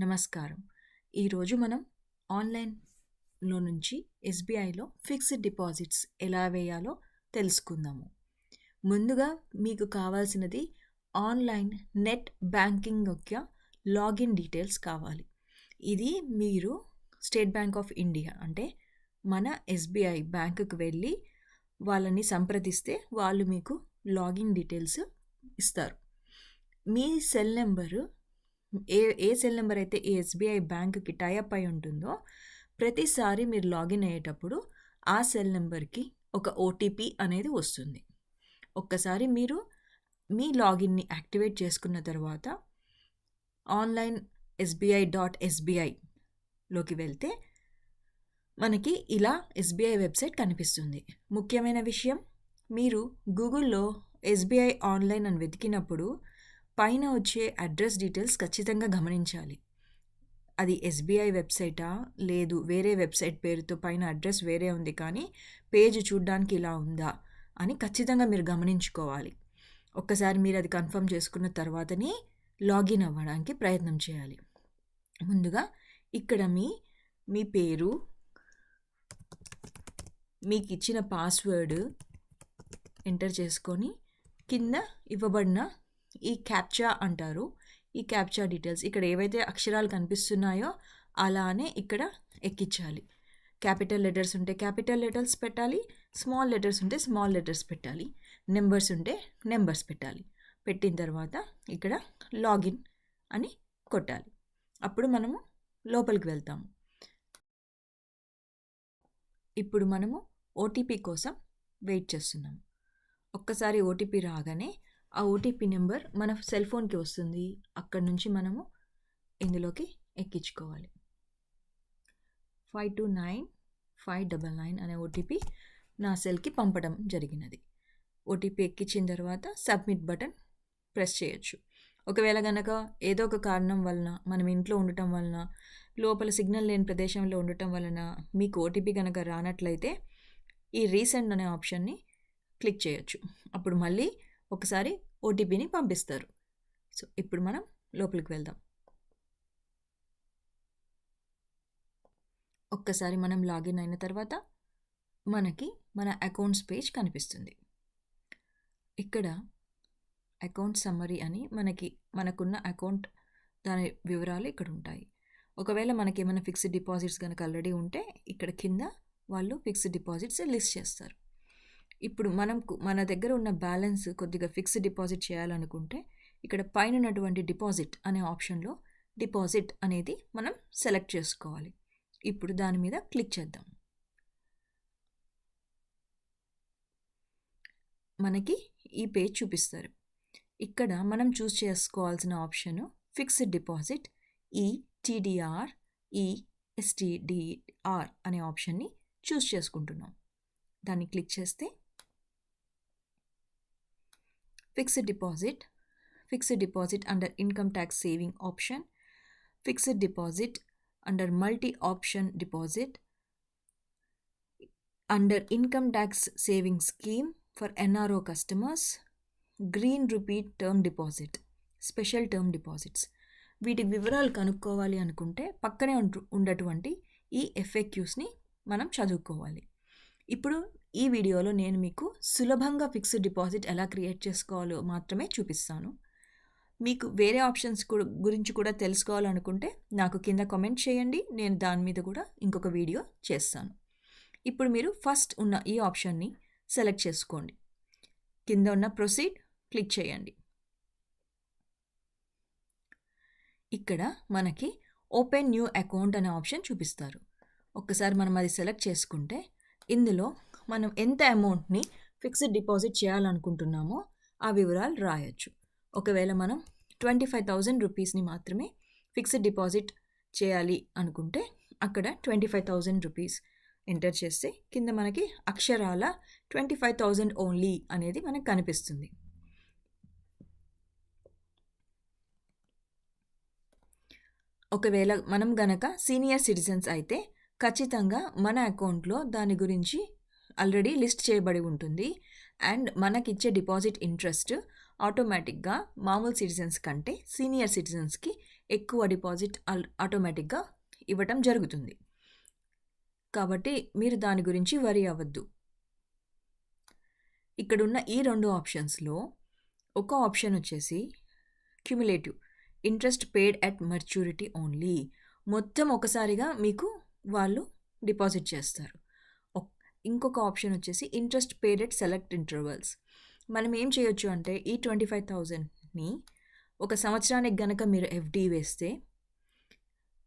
నమస్కారం. ఈరోజు మనం ఆన్లైన్లో నుంచి ఎస్బీఐలో ఫిక్స్డ్ డిపాజిట్స్ ఎలా వేయాలో తెలుసుకుందాము. ముందుగా మీకు కావాల్సినది ఆన్లైన్ నెట్ బ్యాంకింగ్ యొక్క లాగిన్ డీటెయిల్స్ కావాలి. ఇది మీరు స్టేట్ బ్యాంక్ ఆఫ్ ఇండియా అంటే మన ఎస్బీఐ బ్యాంకుకు వెళ్ళి వాళ్ళని సంప్రదిస్తే వాళ్ళు మీకు లాగిన్ డీటెయిల్స్ ఇస్తారు. మీ సెల్ నెంబరు ఏ ఏ సెల్ నెంబర్ అయితే ఈ ఎస్బీఐ బ్యాంక్కి టైఅప్ అయి ఉంటుందో ప్రతిసారి మీరు లాగిన్ అయ్యేటప్పుడు ఆ సెల్ నెంబర్కి ఒక ఓటీపీ అనేది వస్తుంది. ఒక్కసారి మీరు మీ లాగిన్ని యాక్టివేట్ చేసుకున్న తర్వాత ఆన్లైన్ ఎస్బీఐ డాట్ ఎస్బీఐలోకి వెళ్తే మనకి ఇలా ఎస్బీఐ వెబ్సైట్ కనిపిస్తుంది. ముఖ్యమైన విషయం మీరు గూగుల్లో ఎస్బీఐ ఆన్లైన్ అని వెతికినప్పుడు పైన వచ్చే అడ్రస్ డీటెయిల్స్ ఖచ్చితంగా గమనించాలి. అది ఎస్బీఐ వెబ్సైటా? లేదు వేరే వెబ్సైట్ పేరుతో పైన అడ్రస్ వేరే ఉంది కానీ పేజ్ చూడడానికి ఇలా ఉందా అని ఖచ్చితంగా మీరు గమనించుకోవాలి. ఒక్కసారి మీరు అది కన్ఫర్మ్ చేసుకున్న తర్వాతనే లాగిన్ అవ్వడానికి ప్రయత్నం చేయాలి. ముందుగా ఇక్కడ మీ మీ పేరు మీకు ఇచ్చిన పాస్వర్డ్ ఎంటర్ చేసుకొని కింద ఇవ్వబడిన ఈ క్యాప్చా అంటారు. ఈ క్యాప్చా డీటెయిల్స్ ఇక్కడ ఏవైతే అక్షరాలు కనిపిస్తున్నాయో అలానే ఇక్కడ ఎక్కించాలి. క్యాపిటల్ లెటర్స్ ఉంటే క్యాపిటల్ లెటర్స్ పెట్టాలి. స్మాల్ లెటర్స్ ఉంటే స్మాల్ లెటర్స్ పెట్టాలి. నెంబర్స్ ఉంటే నెంబర్స్ పెట్టాలి. పెట్టిన తర్వాత ఇక్కడ లాగిన్ అని కొట్టాలి. అప్పుడు మనము లోపలికి వెళ్తాము. ఇప్పుడు మనము ఓటీపీ కోసం వెయిట్ చేస్తున్నాము. ఒక్కసారి ఓటీపీ రాగానే ఆ ఓటీపీ నెంబర్ మన సెల్ ఫోన్కి వస్తుంది. అక్కడ నుంచి మనము ఇందులోకి ఎక్కించుకోవాలి. Five two nine five double nine అనే ఓటీపీ నా సెల్కి పంపడం జరిగినది. ఓటీపీ ఎక్కించిన తర్వాత సబ్మిట్ బటన్ ప్రెస్ చేయొచ్చు. ఒకవేళ కనుక ఏదో ఒక కారణం వలన మనం ఇంట్లో ఉండటం వలన లోపల సిగ్నల్ లేని ప్రదేశంలో ఉండటం వలన మీకు ఓటీపీ కనుక రానట్లయితే ఈ రీసెంట్ అనే ఆప్షన్ని క్లిక్ చేయొచ్చు. అప్పుడు మళ్ళీ ఒకసారి ఓటీపీని పంపిస్తారు. సో ఇప్పుడు మనం లోపలికి వెళ్దాం. ఒక్కసారి మనం లాగిన్ అయిన తర్వాత మనకి మన అకౌంట్స్ పేజ్ కనిపిస్తుంది. ఇక్కడ అకౌంట్ సమ్మరీ అని మనకి మనకున్న అకౌంట్ దాని వివరాలు ఇక్కడ ఉంటాయి. ఒకవేళ మనకి ఏమైనా ఫిక్స్డ్ డిపాజిట్స్ కనుక ఆల్రెడీ ఉంటే ఇక్కడ కింద వాళ్ళు ఫిక్స్డ్ డిపాజిట్స్ లిస్ట్ చేస్తారు. ఇప్పుడు మనం మన దగ్గర ఉన్న బ్యాలెన్స్ కొద్దిగా ఫిక్స్డ్ డిపాజిట్ చేయాలనుకుంటే ఇక్కడ పైన ఉన్నటువంటి డిపాజిట్ అనే ఆప్షన్లో డిపాజిట్ అనేది మనం సెలెక్ట్ చేసుకోవాలి. ఇప్పుడు దాని మీద క్లిక్ చేద్దాం. మనకి ఈ పేజ్ చూపిస్తారు. ఇక్కడ మనం చూస్ చేసుకోవాల్సిన option fixed deposit e TDR e STDR అనే ఆప్షన్ని చూస్ చేసుకుంటున్నాం. దాన్ని క్లిక్ చేస్తే fixed deposit fixed deposit under income tax saving option fixed deposit under multi option deposit under income tax saving scheme for NRO customers green repeat term deposit special term deposits వీటి వివరాలు కనుక్కోవాలి అనుకుంటే పక్కనే ఉండటువంటి ఈ ఎఫ్ఏక్యూస్ని మనం చదువుకోవాలి. ఇప్పుడు ఈ వీడియోలో నేను మీకు సులభంగా ఫిక్స్డ్ డిపాజిట్ ఎలా క్రియేట్ చేసుకోవాలో మాత్రమే చూపిస్తాను. మీకు వేరే ఆప్షన్స్ గురించి కూడా తెలుసుకోవాలనుకుంటే నాకు కింద కామెంట్ చేయండి. నేను దాని మీద కూడా ఇంకొక వీడియో చేస్తాను. ఇప్పుడు మీరు ఫస్ట్ ఉన్న ఈ ఆప్షన్ని సెలెక్ట్ చేసుకోండి. కింద ఉన్న ప్రొసీడ్ క్లిక్ చేయండి. ఇక్కడ మనకి ఓపెన్ న్యూ అకౌంట్ అనే ఆప్షన్ చూపిస్తారు. ఒక్కసారి మనం అది సెలెక్ట్ చేసుకుంటే ఇందులో మనం ఎంత అమౌంట్ని ఫిక్స్డ్ డిపాజిట్ చేయాలనుకుంటున్నామో ఆ వివరాలు రాయొచ్చు. ఒకవేళ మనం ట్వంటీ ఫైవ్ థౌజండ్ రూపీస్ని మాత్రమే ఫిక్స్డ్ డిపాజిట్ చేయాలి అనుకుంటే అక్కడ twenty five thousand rupees enter చేస్తే కింద మనకి అక్షరాల ట్వంటీ ఫైవ్ థౌజండ్ ఓన్లీ అనేది మనకు కనిపిస్తుంది. ఒకవేళ మనం గనక సీనియర్ సిటిజన్స్ అయితే ఖచ్చితంగా మన అకౌంట్లో దాని గురించి ఆల్రెడీ లిస్ట్ చేయబడి ఉంటుంది. అండ్ మనకిచ్చే డిపాజిట్ ఇంట్రెస్ట్ ఆటోమేటిక్గా మామూలు సిటిజన్స్ కంటే సీనియర్ సిటిజన్స్కి ఎక్కువ డిపాజిట్ ఆటోమేటిక్గా ఇవ్వటం జరుగుతుంది. కాబట్టి మీరు దాని గురించి వరి అవ్వద్దు. ఇక్కడున్న ఈ రెండు ఆప్షన్స్లో ఒక ఆప్షన్ వచ్చేసి cumulative interest paid at maturity only మొత్తం ఒకసారిగా మీకు వాళ్ళు డిపాజిట్ చేస్తారు. ఇంకొక ఆప్షన్ వచ్చేసి interest paid at select intervals మనం ఏం చేయొచ్చు అంటే ఈ ట్వంటీ ఫైవ్ థౌజండ్ని ఒక సంవత్సరానికి గనక మీరు ఎఫ్డి వేస్తే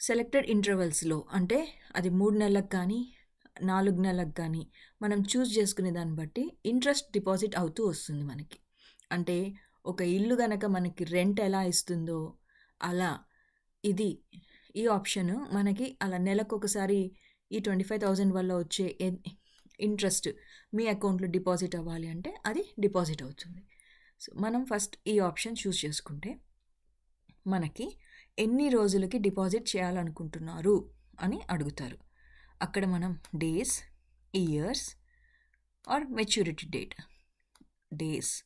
సెలెక్టెడ్ ఇంటర్వెల్స్లో అంటే అది మూడు నెలలకు కానీ నాలుగు నెలలకు కానీ మనం చూస్ చేసుకునే దాన్ని బట్టి ఇంట్రెస్ట్ డిపాజిట్ అవుతూ వస్తుంది మనకి. అంటే ఒక ఇల్లు గనక మనకి రెంట్ ఎలా ఇస్తుందో అలా ఇది ఈ ఆప్షన్ మనకి అలా నెలకు ఒకసారి ఈ ట్వంటీ ఫైవ్ థౌజండ్ వల్ల వచ్చే ఇంట్రెస్ట్ మీ అకౌంట్లో డిపాజిట్ అవ్వాలి అంటే అది డిపాజిట్ అవుతుంది. సో మనం ఫస్ట్ ఈ ఆప్షన్ చూస్ చేసుకుంటే మనకి ఎన్ని రోజులకి డిపాజిట్ చేయాలనుకుంటున్నారు అని అడుగుతారు. అక్కడ మనం days years or maturity date. Days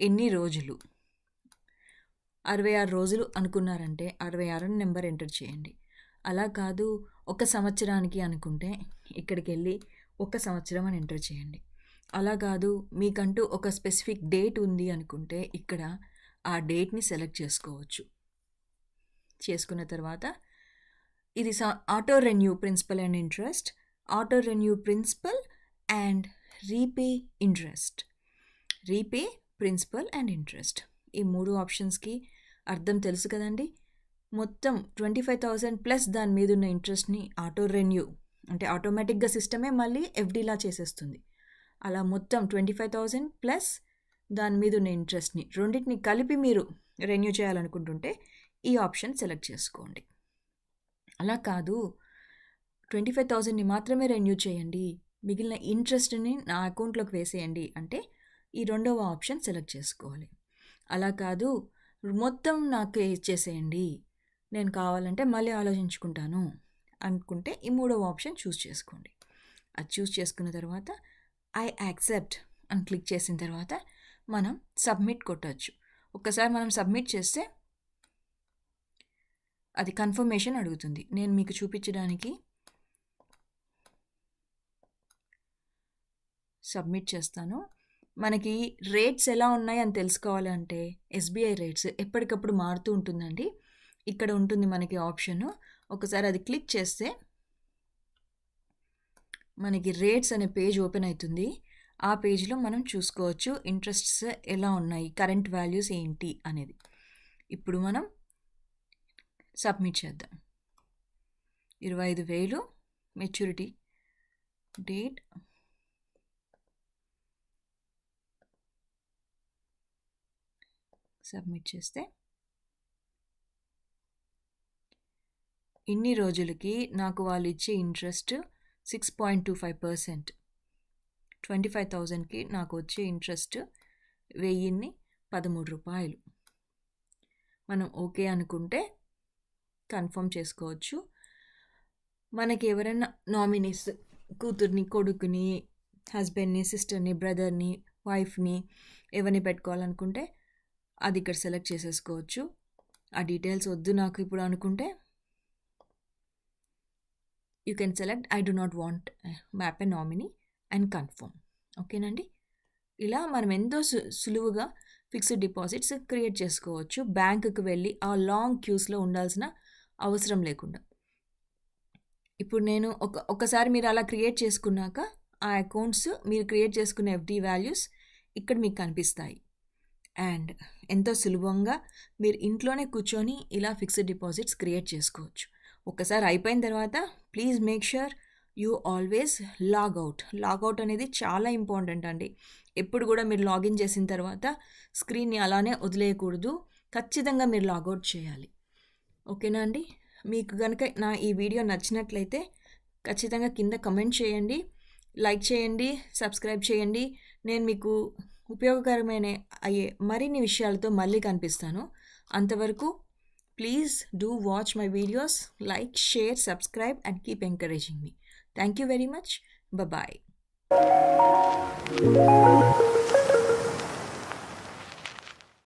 ఎన్ని రోజులు? అరవై ఆరు రోజులు అనుకున్నారంటే అరవై ఆరు నెంబర్ ఎంటర్ చేయండి. అలా కాదు ఒక సంవత్సరానికి అనుకుంటే ఇక్కడికి వెళ్ళి ఒక సంవత్సరం అని ఎంటర్ చేయండి. అలా కాదు మీకంటూ ఒక స్పెసిఫిక్ డేట్ ఉంది అనుకుంటే ఇక్కడ ఆ డేట్ని సెలెక్ట్ చేసుకోవచ్చు. చేసుకున్న తర్వాత ఇది auto renew principal and interest auto renew principal and repay interest. Repay principal and interest. ఈ మూడు ఆప్షన్స్కి అర్థం తెలుసు కదండి? మొత్తం ట్వంటీ ఫైవ్ థౌజండ్ ప్లస్ దాని మీద ఉన్న ఇంట్రెస్ట్ని ఆటో రెన్యూ అంటే ఆటోమేటిక్గా సిస్టమే మళ్ళీ ఎఫ్డీలా చేసేస్తుంది. అలా మొత్తం ట్వంటీ ఫైవ్ థౌజండ్ ప్లస్ దాని మీద ఉన్న ఇంట్రెస్ట్ని రెండింటిని కలిపి మీరు రెన్యూ చేయాలనుకుంటుంటే ఈ ఆప్షన్ సెలెక్ట్ చేసుకోండి. అలా కాదు ట్వంటీ ఫైవ్ థౌజండ్ని మాత్రమే రెన్యూ చేయండి. మిగిలిన ఇంట్రెస్ట్ని నా అకౌంట్లోకి వేసేయండి అంటే ఈ రెండవ ఆప్షన్ సెలెక్ట్ చేసుకోవాలి. అలా కాదు మొత్తం నాకు ఇచ్చేసేయండి నేను కావాలంటే మళ్ళీ ఆలోచించుకుంటాను. అనుకుంటే ఈ మూడవ ఆప్షన్ చూస్ చేసుకోండి. అది చూస్ చేసుకున్న తర్వాత ఐ యాక్సెప్ట్ అని క్లిక్ చేసిన తర్వాత మనం సబ్మిట్ కొట్టచ్చు. ఒక్కసారి మనం సబ్మిట్ చేస్తే అది కన్ఫర్మేషన్ అడుగుతుంది. నేను మీకు చూపించడానికి సబ్మిట్ చేస్తాను. మనకి రేట్స్ ఎలా ఉన్నాయి అని తెలుసుకోవాలంటే ఎస్బీఐ రేట్స్ ఎప్పటికప్పుడు మారుతూ ఉంటుందండి. ఇక్కడ ఉంటుంది మనకి ఆప్షన్. ఒకసారి అది క్లిక్ చేస్తే మనకి రేట్స్ అనే పేజ్ ఓపెన్ అవుతుంది. ఆ పేజ్లో మనం చూసుకోవచ్చు ఇంట్రెస్ట్స్ ఎలా ఉన్నాయి కరెంట్ వాల్యూస్ ఏంటి అనేది. ఇప్పుడు మనం సబ్మిట్ చేద్దాం. ఇరవై ఐదు వేలు మెచ్యూరిటీ డేట్. సబ్మిట్ చేస్తే ఇన్ని రోజులకి నాకు వాళ్ళు ఇచ్చే interest six point two five percent. Twenty five థౌజండ్కి నాకు వచ్చే ఇంట్రెస్ట్ వెయ్యిన్ని పదమూడు రూపాయలు. మనం ఓకే అనుకుంటే కన్ఫర్మ్ చేసుకోవచ్చు. మనకి ఎవరైనా నామినీస్ కూతుర్ని కొడుకుని హస్బెండ్ని సిస్టర్ని బ్రదర్ని వైఫ్ని ఎవరిని పెట్టుకోవాలనుకుంటే అది ఇక్కడ సెలెక్ట్ చేసేసుకోవచ్చు. ఆ డీటెయిల్స్ వద్దు నాకు ఇప్పుడు అనుకుంటే you can select I do not want map a nominee and confirm ఓకేనండి? ఇలా మనం ఎంతో సు సులువుగా ఫిక్స్డ్ డిపాజిట్స్ క్రియేట్ చేసుకోవచ్చు. బ్యాంకుకి వెళ్ళి ఆ లాంగ్ క్యూస్లో ఉండాల్సిన అవసరం లేకుండా. ఇప్పుడు నేను ఒక ఒకసారి మీరు అలా క్రియేట్ చేసుకున్నాక ఆ అకౌంట్స్ మీరు క్రియేట్ చేసుకున్న ఎఫ్డి వాల్యూస్ ఇక్కడ మీకు కనిపిస్తాయి. అండ్ ఎంతో సులభంగా మీరు ఇంట్లోనే కూర్చొని ఇలా ఫిక్స్డ్ డిపాజిట్స్ క్రియేట్ చేసుకోవచ్చు. ఒకసారి అయిపోయిన తర్వాత please make sure you always logout logout అనేది చాలా ఇంపార్టెంట్ అండి. ఎప్పుడు కూడా మీరు లాగిన్ చేసిన తర్వాత స్క్రీన్ని అలానే వదిలేయకూడదు. ఖచ్చితంగా మీరు లాగౌట్ చేయాలి. ఓకేనా అండి? మీకు కనుక నా ఈ వీడియో నచ్చినట్లయితే ఖచ్చితంగా కింద కమెంట్ చేయండి. లైక్ చేయండి సబ్స్క్రైబ్ చేయండి. నేను మీకు ఉపయోగకరమైన అయ్యే మరిన్ని విషయాలతో మళ్ళీ కనిపిస్తాను. అంతవరకు Please do watch my videos, like, share, subscribe and keep encouraging me. Thank you very much. Bye-bye.